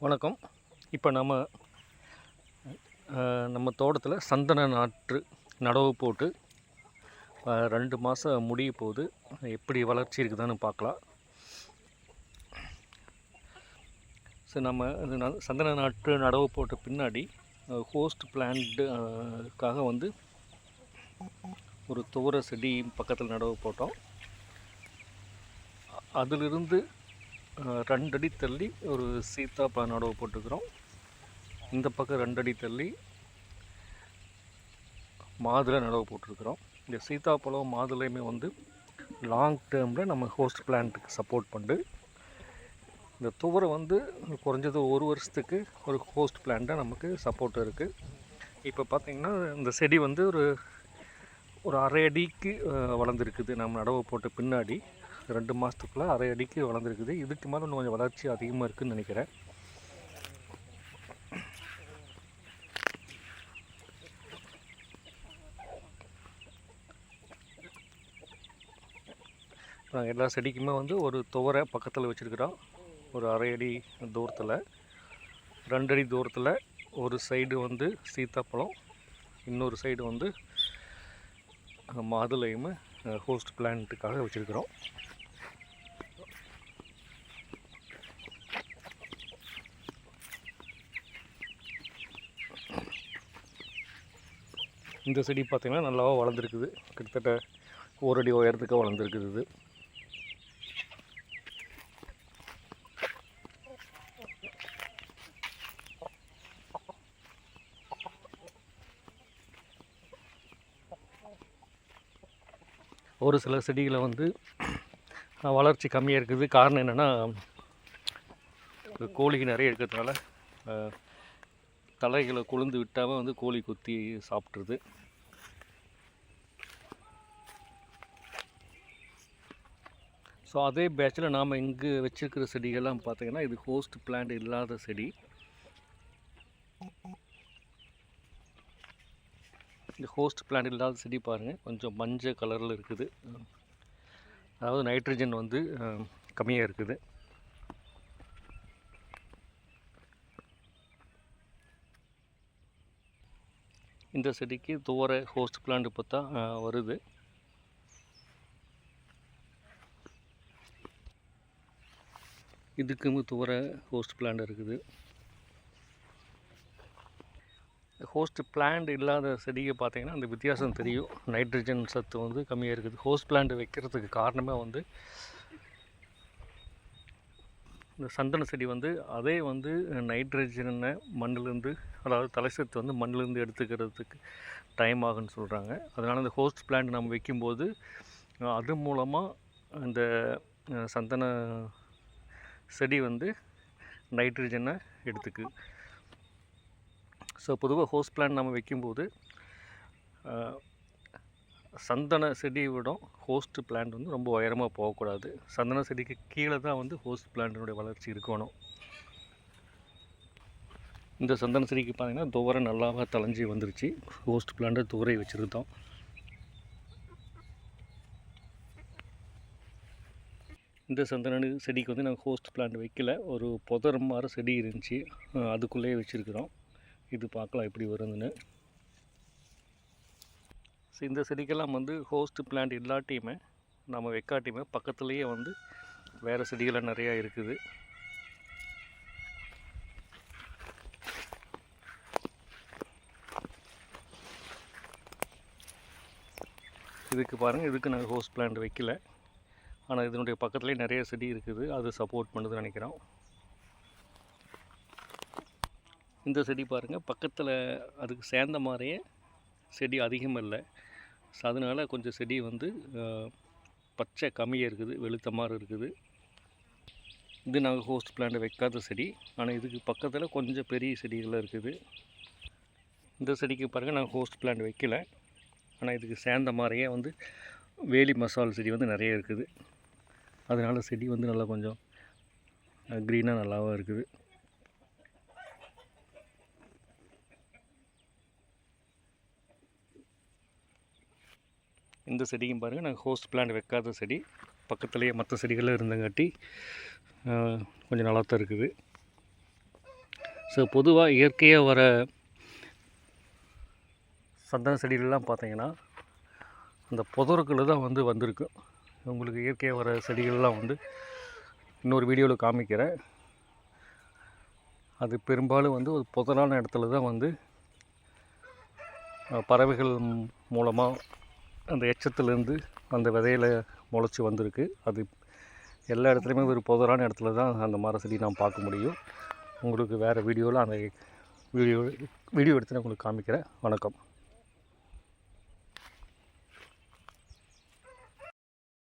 வணக்கம். இப்போ நம்ம நம்ம தோட்டத்தில் சந்தன நாற்று நடவு போட்டு ரெண்டு மாதம் முடிய போது எப்படி வளர்ச்சி இருக்குதான்னு பார்க்கலாம். ஸோ நம்ம ந- சந்தன நாற்று நடவு போட்ட பின்னாடி ஹோஸ்ட் பிளான்ட்டுக்காக வந்து ஒரு துவர செடி பக்கத்தில் நடவு போட்டோம். அதிலிருந்து ரெண்டடி தள்ளி ஒரு சீத்தாப்பழம் நடவு போட்டுக்கிறோம். இந்த பக்கம் ரெண்டடி தள்ளி மாதுளை நடவு போட்டிருக்கிறோம். இந்த சீத்தாப்பழம் மாதுளையுமே வந்து லாங் டேர்மில் நம்ம ஹோஸ்ட் பிளான்ட்டுக்கு சப்போர்ட் பண்ணு. இந்த துவரை வந்து குறைஞ்சது ஒரு வருஷத்துக்கு ஒரு ஹோஸ்ட் பிளான்ட்டாக நமக்கு சப்போர்ட் இருக்குது இப்போ பார்த்திங்கன்னா இந்த செடி வந்து ஒரு ஒரு அரை அடிக்கு வளர்ந்துருக்குது. நம்ம நடவு போட்ட பின்னாடி. ரெண்டு மாதத்துக்குள்ளே அரை அடிக்கு வளர்ந்துருக்குது. இதுக்கு மேலே இன்னும் கொஞ்சம் வளர்ச்சி அதிகமாக இருக்குதுன்னு நினைக்கிறேன். நாங்கள் எல்லா செடிக்குமே வந்து ஒரு துவரை பக்கத்தில் வச்சுருக்குறோம். ஒரு அரை அடி தூரத்தில். ரெண்டு அடி தூரத்தில் ஒரு சைடு வந்து சீத்தாப்பழம் இன்னொரு சைடு வந்து மாதுளையும் ஹோஸ்ட் பிளான்ட்டுக்காக வச்சுருக்குறோம். இந்த செடி பார்த்திங்கன்னா நல்லாவா வளர்ந்துருக்குது. கிட்டத்தட்ட ஒரு அடி உயரத்துக்கு வளர்ந்துருக்குது இது. ஒரு சில செடிகளை வந்து வளர்ச்சி கம்மியாக இருக்குது. காரணம் என்னென்னா கோழிக்கு நிறைய இருக்கிறதுனால தலைகளை கொழுந்து விட்டாமல் வந்து கோழி கொத்தி சாப்பிட்ருது ஸோ அதே பேட்சில் நாம் இங்கே வச்சுருக்கிற செடிகள்லாம் பார்த்திங்கன்னா இது ஹோஸ்ட் பிளான்ட் இல்லாத செடி. இந்த ஹோஸ்ட் பிளான்ட் இல்லாத செடி பாருங்கள் கொஞ்சம் மஞ்சள் கலரில் இருக்குது. அதாவது நைட்ரஜன் வந்து கம்மியாக இருக்குது. இந்த செடிக்கு துவர ஹோஸ்ட் பிளான்ட் இப்போ தான் வருது. இதுக்கும் துவர ஹோஸ்ட் பிளான்ட் இருக்குது. ஹோஸ்ட் பிளான்ட் இல்லாத செடியை பார்த்திங்கன்னா அந்த வித்தியாசம் தெரியும். நைட்ரஜன் சத்து வந்து கம்மியாக இருக்குது. ஹோஸ்ட் பிளான்ட் வைக்கிறதுக்கு காரணமே வந்து இந்த சந்தன செடி வந்து அதே வந்து நைட்ரஜனை மண்ணிலேருந்து அதாவது தலைசத்து வந்து மண்ணிலேருந்து எடுத்துக்கிறதுக்கு டைம் ஆகுன்னு சொல்கிறாங்க அதனால் இந்த ஹோஸ்ட் பிளான்ட் நம்ம வைக்கும்போது அது மூலமாக இந்த சந்தன செடி வந்து நைட்ரஜனை எடுத்துக்கு. ஸோ பொதுவாக ஹோஸ்ட் பிளான்ட் நம்ம வைக்கும்போது சந்தன செடியை விட ஹோஸ்ட் பிளான்ட் வந்து ரொம்ப உயரமாக போகக்கூடாது. சந்தன செடிக்கு கீழே தான் வந்து ஹோஸ்ட் பிளான்ட்டினுடைய வளர்ச்சி இருக்கணும். இந்த சந்தன செடிக்கு பார்த்தீங்கன்னா துவரை நல்லாவாக தலைஞ்சி வந்துருச்சு. ஹோஸ்ட் பிளான்ட்டை துவரை வச்சுருந்தோம். இந்த சந்தன செடிக்கு வந்து நாங்கள் ஹோஸ்ட் பிளான்ட் வைக்கல. ஒரு புதர் மாதிரி செடி இருந்துச்சு. அதுக்குள்ளேயே வச்சுருக்குறோம். இது பார்க்கலாம் எப்படி வருதுன்னு. ஸோ இந்த செடிக்கெல்லாம் வந்து ஹோஸ்ட் பிளான்ட் இல்லாட்டியுமே நம்ம வைக்காட்டியுமே பக்கத்துலேயே வந்து வேறு செடிகள்லாம் நிறையா இருக்குது. இதுக்கு பாருங்கள் இதுக்கு நாங்கள் ஹோஸ்ட் பிளான்ட் வைக்கல. ஆனால் இதனுடைய பக்கத்துலேயே நிறைய செடி இருக்குது. அது சப்போர்ட் பண்ணுதுன்னு நினைக்கிறோம். இந்த செடி பாருங்கள் பக்கத்தில் அதுக்கு சேர்ந்த மாதிரியே செடி அதிகம் இல்லை. ஸோ அதனால் கொஞ்சம் செடி வந்து பச்சை கம்மியாக இருக்குது வெளுத்த மாதிரி இருக்குது. இது நாங்கள் ஹோஸ்ட் பிளான்ட் வைக்காத செடி. ஆனால் இதுக்கு பக்கத்தில் கொஞ்சம் பெரிய செடிகள் இருக்குது. இந்த செடிக்கு பாருங்கள் நாங்கள் ஹோஸ்ட் பிளான்ட் வைக்கல. ஆனால் இதுக்கு சேர்ந்த மாதிரியே வந்து வேலி மசால் செடி வந்து நிறைய இருக்குது. அதனால் செடி வந்து நல்லா கொஞ்சம் க்ரீனாக நல்லாவும் இருக்குது. இந்த செடியும் பாருங்கள் நாங்கள் ஹோஸ்ட் பிளான்ட் வைக்காத செடி. பக்கத்துலேயே மற்ற செடிகளும் இருந்தங்காட்டி கொஞ்சம் நல்லா தான் இருக்குது. ஸோ பொதுவாக இயற்கையாக வர சந்தன செடிகள்லாம் பார்த்தீங்கன்னா அந்த புதருக்கில் தான் வந்து வந்திருக்கு. உங்களுக்கு இயற்கையாக வர செடிகள்லாம் வந்து இன்னொரு வீடியோவில் காமிக்கிறேன். அது பெரும்பாலும் வந்து ஒரு புதரான இடத்துல தான் வந்து பறவைகள் மூலமாக அந்த எச்சத்துலேருந்து அந்த விதையில முளைச்சி வந்திருக்கு. அது எல்லா இடத்துலையுமே ஒரு புதரான இடத்துல தான் அந்த மர செடி நாம் பார்க்க முடியும். உங்களுக்கு வேறு வீடியோவில் அந்த வீடியோ வீடியோ எடுத்து நான் உங்களுக்கு காமிக்கிறேன். வணக்கம்.